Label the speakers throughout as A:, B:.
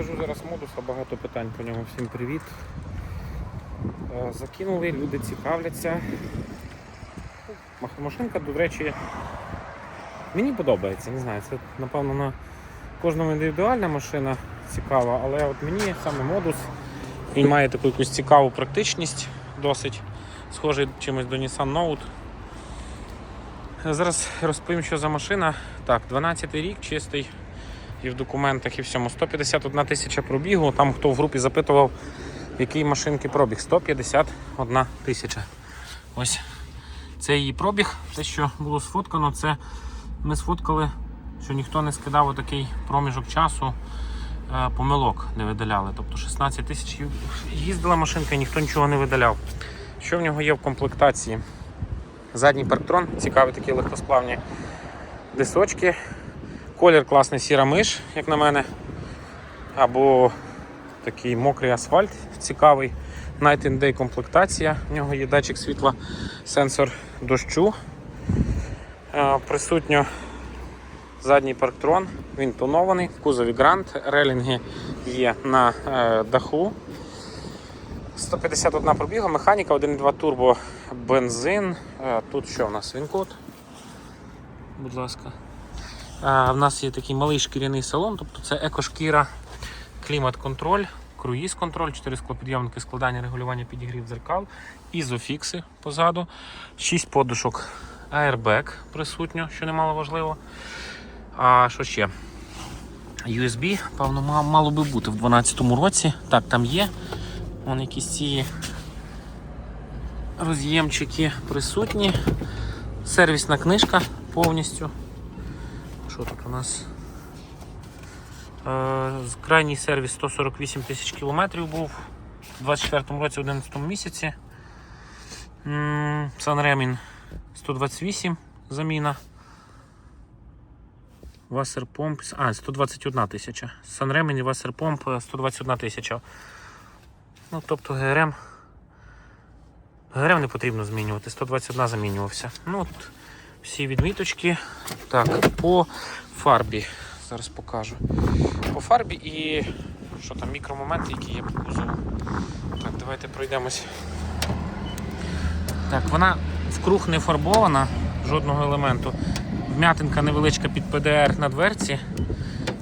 A: Кажу зараз модуса, багато питань по ньому. Всім привіт. Е, Закинули, люди цікавляться. Мах- Машинка, до речі, мені подобається, не знаю, це напевно на кожному індивідуальна машина цікава, але от мені саме модус, він має таку якусь цікаву практичність, досить схожий чимось до Nissan Note. Зараз розповім, що за машина. Так, 12 рік, чистий і в документах, і всьому. 151 тисяча пробігу. Там хто в групі запитував, який машинки пробіг. 151 тисяча. Ось це її пробіг. Те, що було сфоткано, це ми сфоткали, що ніхто не скидав отакий проміжок часу. е, Помилок не видаляли. Тобто 16 тисяч їздила машинка і ніхто нічого не видаляв. Що в нього є в комплектації? Задній парктрон, цікаві такі легкосплавні дисочки. Колір класний сіра миш, як на мене. Або такий мокрий асфальт цікавий. Night and Day комплектація. В нього є датчик світла, сенсор дощу. Е, Присутньо задній парктрон, він тонований, в кузові грант, релінги є на е, даху. 151 пробіга, механіка, 1.2 турбо, бензин. Е, Тут що у нас? Він-код. Будь ласка. В нас є такий малий шкіряний салон, тобто це екошкіра, клімат-контроль, круїз-контроль, 4 склопідйомники, складання, регулювання підігрів дзеркал, ізофікси позаду, 6 подушок Airbag присутньо, що немало важливо. А що ще? USB, певно, мало би бути в 2012 році. Так, там є. Вон якісь ці роз'ємчики присутні. Сервісна книжка повністю. Що тут у нас? Е, крайній сервіс 148 тисяч кілометрів був у 24 році, 11 місяці. Санремін 128 заміна. Вассерпомп. А, 121 тисяча. Санремін і Вассерпомп е, 121 тисяча. Ну, тобто ГРМ. ГРМ не потрібно змінювати, 121 замінювався. Ну, от всі відміточки. Так, по фарбі. Зараз покажу. По фарбі і що там, мікромоменти, які є по кузову. Так, давайте пройдемось. Так, вона вкруг не фарбована, жодного елементу. Вм'ятинка невеличка під ПДР на дверці.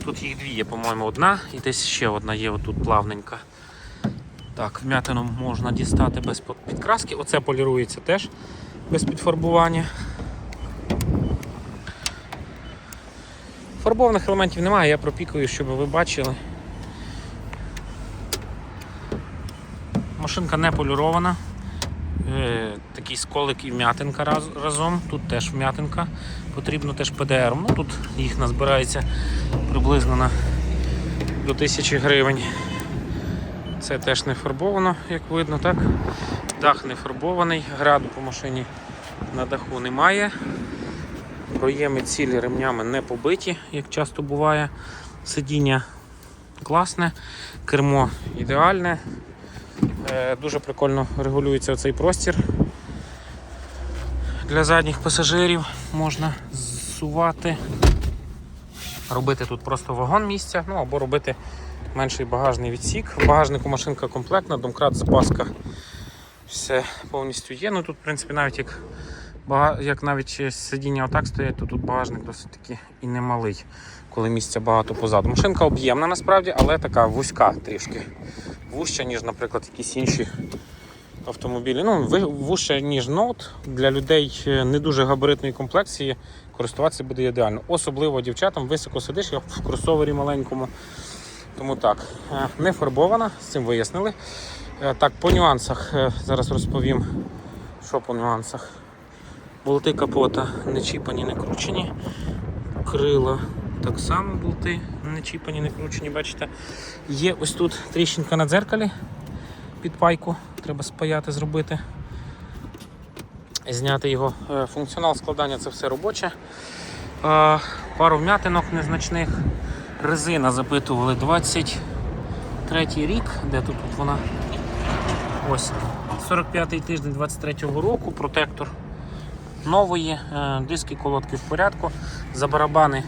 A: Тут їх дві є, по-моєму, одна і десь ще одна є отут плавненька. Так, вм'ятину можна дістати без підкраски. Оце полірується теж без підфарбування. Фарбованих елементів немає, я пропікую, щоб ви бачили. Машинка не полірована. Е, такий сколик і вм'ятинка раз, разом. Тут теж вм'ятинка. Потрібно теж ПДР. Ну, тут їх назбирається приблизно на до 1000 гривень. Це теж не фарбовано, як видно, так? Дах не фарбований, граду по машині на даху немає. Проєми цілі ремнями не побиті, як часто буває. Сидіння класне, кермо ідеальне. Е, Дуже прикольно регулюється цей простір. Для задніх пасажирів можна зсувати. Робити тут просто вагон місця, ну або робити менший багажний відсік. В багажнику машинка комплектна, домкрат, запаска. Все повністю є. Ну тут, в принципі, навіть як. Як навіть сидіння отак стоять, то тут багажник досить таки і немалий, коли місця багато позаду. Машинка об'ємна насправді, але така вузька трішки. Вужча, ніж, наприклад, якісь інші автомобілі. Ну, вужча, ніж ноут. Для людей е, не дуже габаритної комплекції користуватися буде ідеально. Особливо дівчатам високо сидиш, як в кросовері маленькому. Тому так, е, не фарбована, з цим вияснили. Е, Так, по нюансах зараз розповім, що по нюансах. Болти капота не чіпані, не кручені. Крила так само болти не чіпані, не кручені, бачите. Є ось тут тріщинка на дзеркалі під пайку, треба спаяти, зробити. Зняти його. Е, Функціонал складання це все робоче. Пару вм'ятинок незначних. Резина запитували 23 рік. Де тут, тут вона? Ось. 45-й тиждень 23-го року, протектор нової, е, диски колодки в порядку, за барабани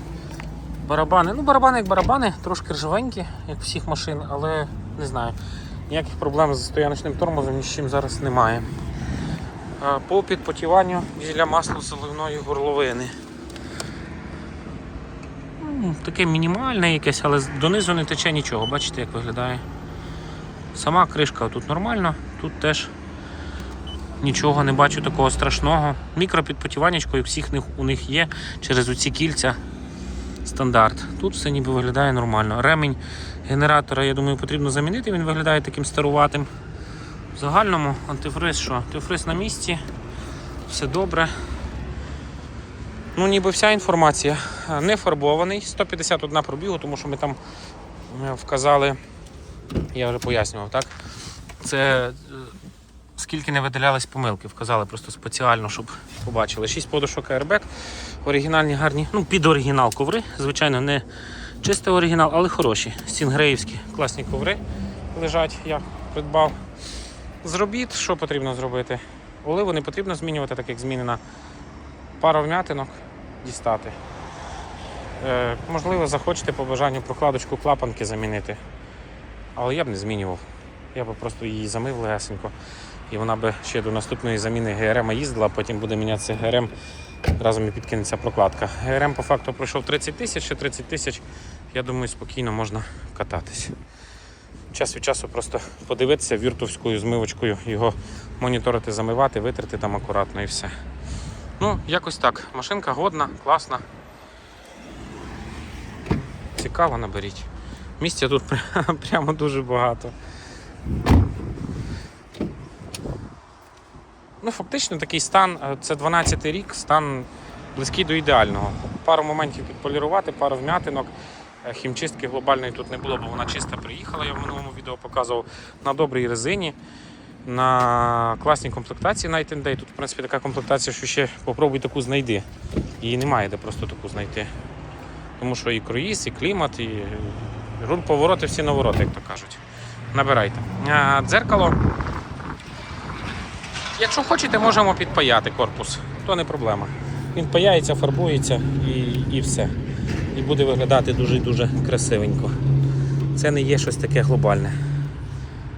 A: Барабани. Ну, барабани як барабани, трошки ржавенькі, як всіх машин, але не знаю. Ніяких проблем з стояночним тормозом ні з чим зараз немає. По підпотіванню біля масло-заливної горловини. Ну, Таке мінімальне якесь, але донизу не тече нічого. Бачите, як виглядає. Сама кришка тут нормально, тут теж нічого не бачу такого страшного. Мікропідпотіваннячко у всіх них, у них є через оці кільця стандарт. Тут все ніби виглядає нормально. Ремень генератора, я думаю, потрібно замінити, він виглядає таким старуватим. В загальному антифриз що? Антифриз на місці, все добре. Ну, ніби вся інформація. Е, Не фарбований, 151 пробігу, тому що ми там е, вказали, я вже пояснював, так? Це е, скільки не видалялись помилки, вказали просто спеціально, щоб побачили. 6 подушок Airbag, оригінальні гарні, ну під оригінал коври, звичайно, не чистий оригінал, але хороші. Стінгреївські класні коври лежать, я придбав. З робіт, що потрібно зробити? Оливу не потрібно змінювати, так як змінена пара вмятинок дістати. Е, можливо, захочете по бажанню прокладочку клапанки замінити. Але я б не змінював. Я б просто її замив легесенько. І вона би ще до наступної заміни ГРМ їздила, а потім буде мінятися ГРМ, разом і підкинеться прокладка. ГРМ по факту пройшов 30 тисяч, ще 30 тисяч, я думаю, спокійно можна кататись. Час від часу просто подивитися віртовською змивочкою, його моніторити, замивати, витерти там акуратно і все. Ну, якось так. Машинка годна, класна. Цікаво наберіть. Місця тут прямо дуже багато. Ну, фактично такий стан, е, це 12 й рік, стан близький до ідеального. Пару моментів підполірувати, пару вмятинок. Е, Хімчистки глобальної тут не було, бо вона чиста приїхала, я в минулому відео показував на добрій резині, на класній комплектації Night and Day. Тут, в принципі, така комплектація, що ще попробуй таку знайди. Її немає де просто таку знайти. Тому що і круїз, і клімат, і руль повороти, всі навороти, як то кажуть. Набирайте. Дзеркало. Якщо хочете, можемо підпаяти корпус, то не проблема. Він паяється, фарбується і, і все. І буде виглядати дуже-дуже красивенько. Це не є щось таке глобальне.